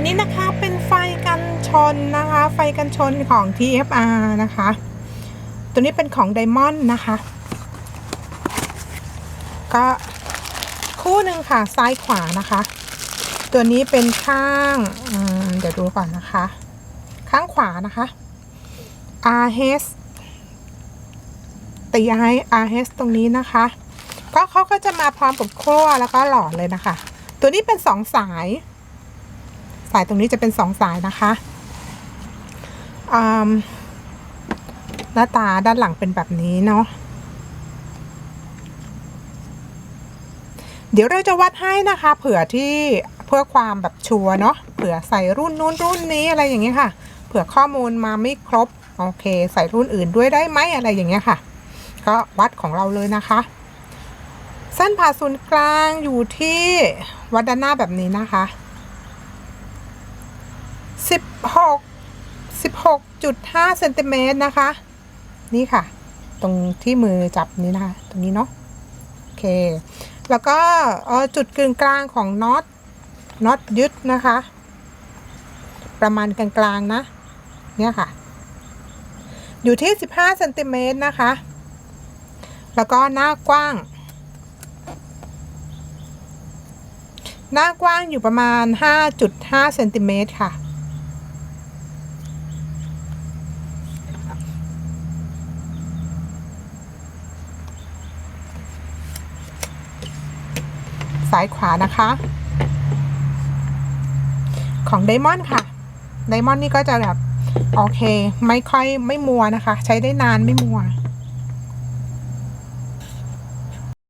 ตัวนี้นะคะเป็นไฟกันชนนะคะ ไฟกันชนของ TFR นะคะ ตัวนี้เป็นของ Diamond นะคะ ก็คู่หนึ่งค่ะซ้ายขวานะคะ ตัวนี้เป็นข้างเดี๋ยวดูก่อนนะคะ ข้างขวานะคะ RH ตีให้ RH ตรงนี้นะคะ ก็เขาก็จะมาพร้อมกับขั้วแล้วก็หลอดเลยนะคะ ตัวนี้เป็นสองสาย สายตรงนี้จะเป็นสองสายนะคะอืมหน้าตาด้านหลังเป็นแบบนี้เนาะเดี๋ยวเราจะวัดให้นะคะเผื่อที่เพื่อความแบบชัวร์เนาะเผื่อใส่รุ่นนู้นรุ่นนี้อะไรอย่างเงี้ยค่ะ เผื่อข้อมูลมาไม่ครบโอเค ใส่รุ่นอื่นด้วยได้ไหมอะไรอย่างเงี้ยค่ะ ก็วัดของเราเลยนะคะ เส้นผ่าศูนย์กลางอยู่ที่วัดด้านหน้าแบบนี้นะคะ สิบหกสิบหกจุดห้าเซนติเมตรนะคะ นี่ค่ะ ตรงที่มือจับนี้นะคะ ตรงนี้เนาะโอเค แล้วก็จุดกึ่งกลางของน็อตน็อตยึดนะคะ ประมาณกลางๆนะ เนี่ยค่ะ อยู่ที่ 15เซนติเมตรนะคะ แล้วก็หน้ากว้าง หน้ากว้างอยู่ประมาณ 5.5เซนติเมตรค่ะ ซ้ายขวานะคะ ของไดมอนด์ค่ะไดมอนด์นี่ก็จะแบบ โอเค ไม่ค่อยไม่มัวนะคะ ใช้ได้นานไม่มัว